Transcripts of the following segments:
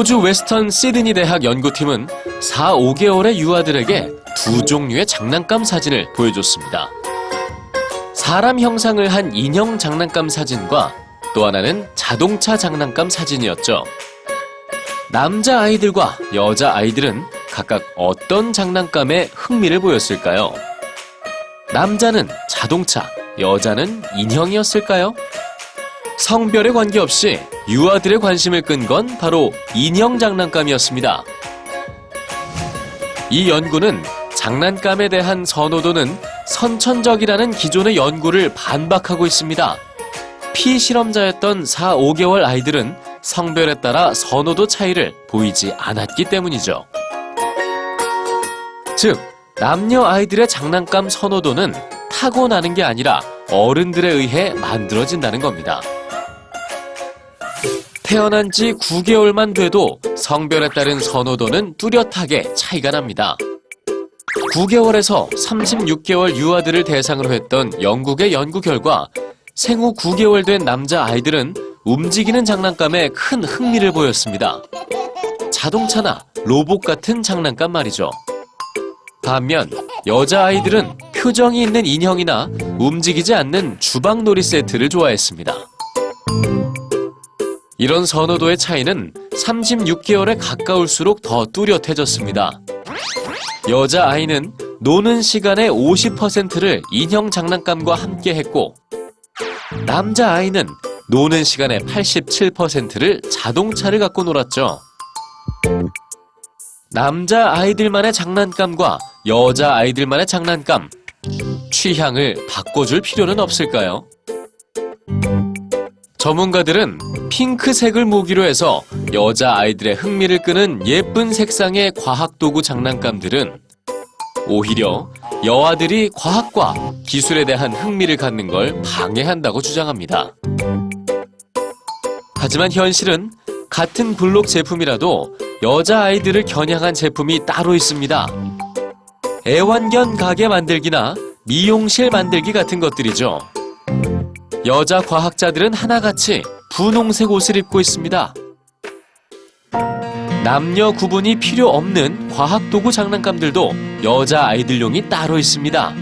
호주 웨스턴 시드니 대학 연구팀은 4, 5개월의 유아들에게 두 종류의 장난감 사진을 보여줬습니다. 사람 형상을 한 인형 장난감 사진과 또 하나는 자동차 장난감 사진이었죠. 남자 아이들과 여자 아이들은 각각 어떤 장난감에 흥미를 보였을까요? 남자는 자동차, 여자는 인형이었을까요? 성별에 관계없이 유아들의 관심을 끈 건 바로 인형 장난감이었습니다. 이 연구는 장난감에 대한 선호도는 선천적이라는 기존의 연구를 반박하고 있습니다. 피실험자였던 4, 5개월 아이들은 성별에 따라 선호도 차이를 보이지 않았기 때문이죠. 즉, 남녀 아이들의 장난감 선호도는 타고나는 게 아니라 어른들에 의해 만들어진다는 겁니다. 태어난 지 9개월만 돼도 성별에 따른 선호도는 뚜렷하게 차이가 납니다. 9개월에서 36개월 유아들을 대상으로 했던 영국의 연구 결과 생후 9개월 된 남자 아이들은 움직이는 장난감에 큰 흥미를 보였습니다. 자동차나 로봇 같은 장난감 말이죠. 반면 여자 아이들은 표정이 있는 인형이나 움직이지 않는 주방놀이 세트를 좋아했습니다. 이런 선호도의 차이는 36개월에 가까울수록 더 뚜렷해졌습니다. 여자 아이는 노는 시간의 50%를 인형 장난감과 함께 했고, 남자 아이는 노는 시간의 87%를 자동차를 갖고 놀았죠. 남자 아이들만의 장난감과 여자 아이들만의 장난감, 취향을 바꿔줄 필요는 없을까요? 전문가들은 핑크색을 무기로 해서 여자 아이들의 흥미를 끄는 예쁜 색상의 과학도구 장난감들은 오히려 여아들이 과학과 기술에 대한 흥미를 갖는 걸 방해한다고 주장합니다. 하지만 현실은 같은 블록 제품이라도 여자 아이들을 겨냥한 제품이 따로 있습니다. 애완견 가게 만들기나 미용실 만들기 같은 것들이죠. 여자 과학자들은 하나같이 분홍색 옷을 입고 있습니다. 남녀 구분이 필요 없는 과학도구 장난감들도 여자 아이들용이 따로 있습니다.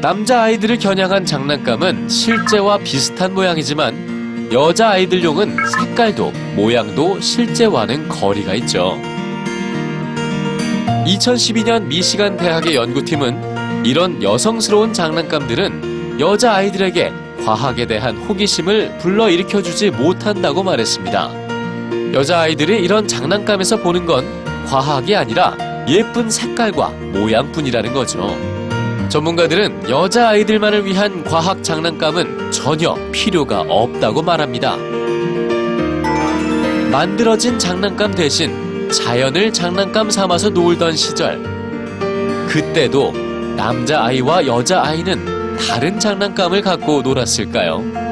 남자 아이들을 겨냥한 장난감은 실제와 비슷한 모양이지만 여자 아이들용은 색깔도 모양도 실제와는 거리가 있죠. 2012년 미시간 대학의 연구팀은 이런 여성스러운 장난감들은 여자 아이들에게 과학에 대한 호기심을 불러일으켜주지 못한다고 말했습니다. 여자아이들이 이런 장난감에서 보는 건 과학이 아니라 예쁜 색깔과 모양뿐이라는 거죠. 전문가들은 여자아이들만을 위한 과학 장난감은 전혀 필요가 없다고 말합니다. 만들어진 장난감 대신 자연을 장난감 삼아서 놀던 시절. 그때도 남자아이와 여자아이는 다른 장난감을 갖고 놀았을까요?